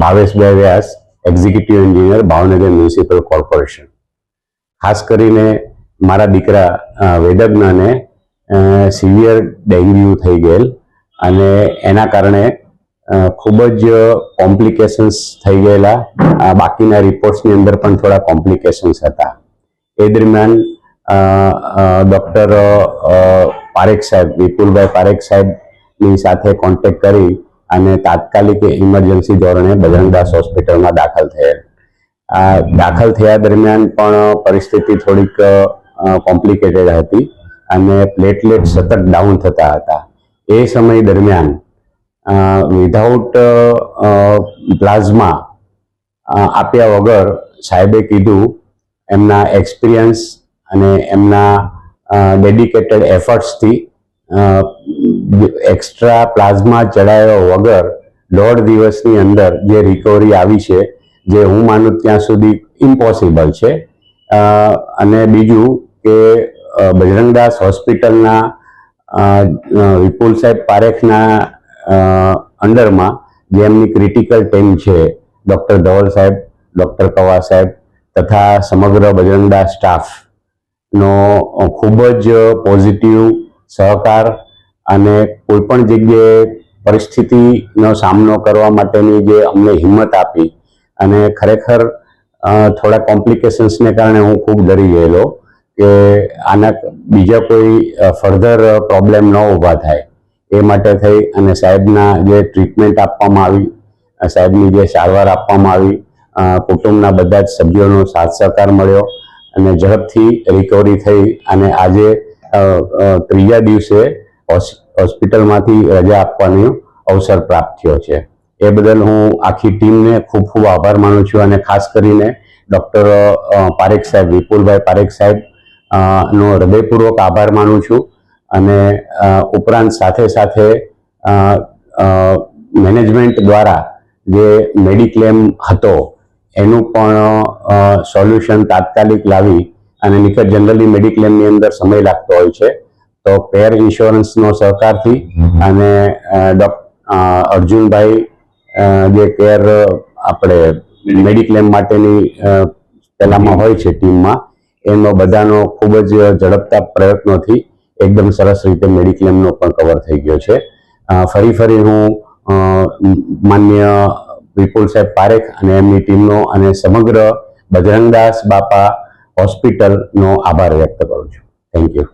Bhaveshbhai Vyas executive engineer Bhavnagar municipal corporation ખાસ કરીને મારા દીકરા વેદજ્ઞાને સિવિયર ડેન્ગ્યુ થઈ ગયેલ અને એના કારણે ખૂબ જ કોમ્પ્લિકેશન્સ થઈ ગયેલા. બાકીના રિપોર્ટ્સની અંદર પણ થોડા કોમ્પ્લિકેશન્સ હતા. એ દરમિયાન ડૉક્ટર પારેખ સાહેબ, વિપુલભાઈ પારેખ સાહેબની સાથે કોન્ટેક્ટ કરી અને તાત્કાલિક ઇમરજન્સી ધોરણે બજરંગદાસ હોસ્પિટલમાં દાખલ થયેલ. આ દાખલ થયા દરમિયાન પણ પરિસ્થિતિ થોડીક કોમ્પ્લિકેટેડ હતી અને પ્લેટલેટ સતત ડાઉન થતા હતા. એ સમય દરમિયાન વિધાઉટ પ્લાઝમા આપ્યા વગર સાહેબે કીધું એમના એક્સપિરિયન્સ અને એમના ડેડિકેટેડ એફર્ટ્સથી એક્સ્ટ્રા પ્લાઝમા ચડાવ્યા વગર દોઢ દિવસની અંદર જે રિકવરી આવી છે, જે હું માનું ત્યાં સુધી ઇમ્પોસિબલ છે. અને બીજું કે બજરંગદાસ હોસ્પિટલના વિપુલ સાહેબ પારેખના અંડરમાં જે એમની ક્રિટિકલ ટીમ છે ડૉક્ટર ધવલ સાહેબ ડૉક્ટર કવા સાહેબ તથા સમગ્ર બજરંગદાસ સ્ટાફનો ખૂબ જ પોઝિટિવ સહકાર અને કોઈ પણ જગ્યાએ પરિસ્થિતિનો સામનો કરવા માટેની જે અમને હિંમત આપી અને ખરેખર થોડા કોમ્પ્લિકેશન્સને કારણે હું ખૂબ ડરી ગયેલો કે આના બીજા કોઈ ફર્ધર પ્રોબ્લેમ ન ઊભા થાય. એ માટે થઈ અને સાહેબના જે ટ્રીટમેન્ટ આપવામાં આવી સાહેબની જે સારવાર આપવામાં આવી કુટુંબના બધા જ સભ્યોનો સાથ સહકાર મળ્યો અને ઝડપથી રિકવરી થઈ અને આજે ત્રીજા દિવસે હોસ્પિટલમાંથી રજા આપવાનો અવસર પ્રાપ્ત થયો છે. એ બદલ હું આખી ટીમને ખૂબ ખૂબ આભાર માનું છું અને ખાસ કરીને ડૉક્ટર પારેખ સાહેબ, વિપુલભાઈ પારેખ સાહેબ નો હૃદયપૂર્વક આભાર માનું છું અને ઉપરાંત સાથે સાથે મેનેજમેન્ટ દ્વારા જે મેડિક્લેમ હતો એનું પણ સોલ્યુશન તાત્કાલિક લાવી અને નિકટ જનરલી મેડિક્લેમની અંદર સમય લાગતો હોય છે. તો પેર ઇન્સ્યોરન્સનો સહકારથી અને ડોક અર્જુનભાઈ જે કેર આપણે મેડિક્લેમ માટેની પહેલામાં પેલામાં હોય છે ટીમમાં એનો બધાનો ખૂબ જ ઝડપતા પ્રયત્નોથી એકદમ સરસ રીતે મેડિક્લેમનો પણ કવર થઈ ગયો છે. ફરી ફરી હું માન્ય વિપુલ સાહેબ પારેખ અને એમની ટીમનો અને સમગ્ર બજરંગદાસ બાપા હોસ્પિટલનો આભાર વ્યક્ત કરું છું. Thank you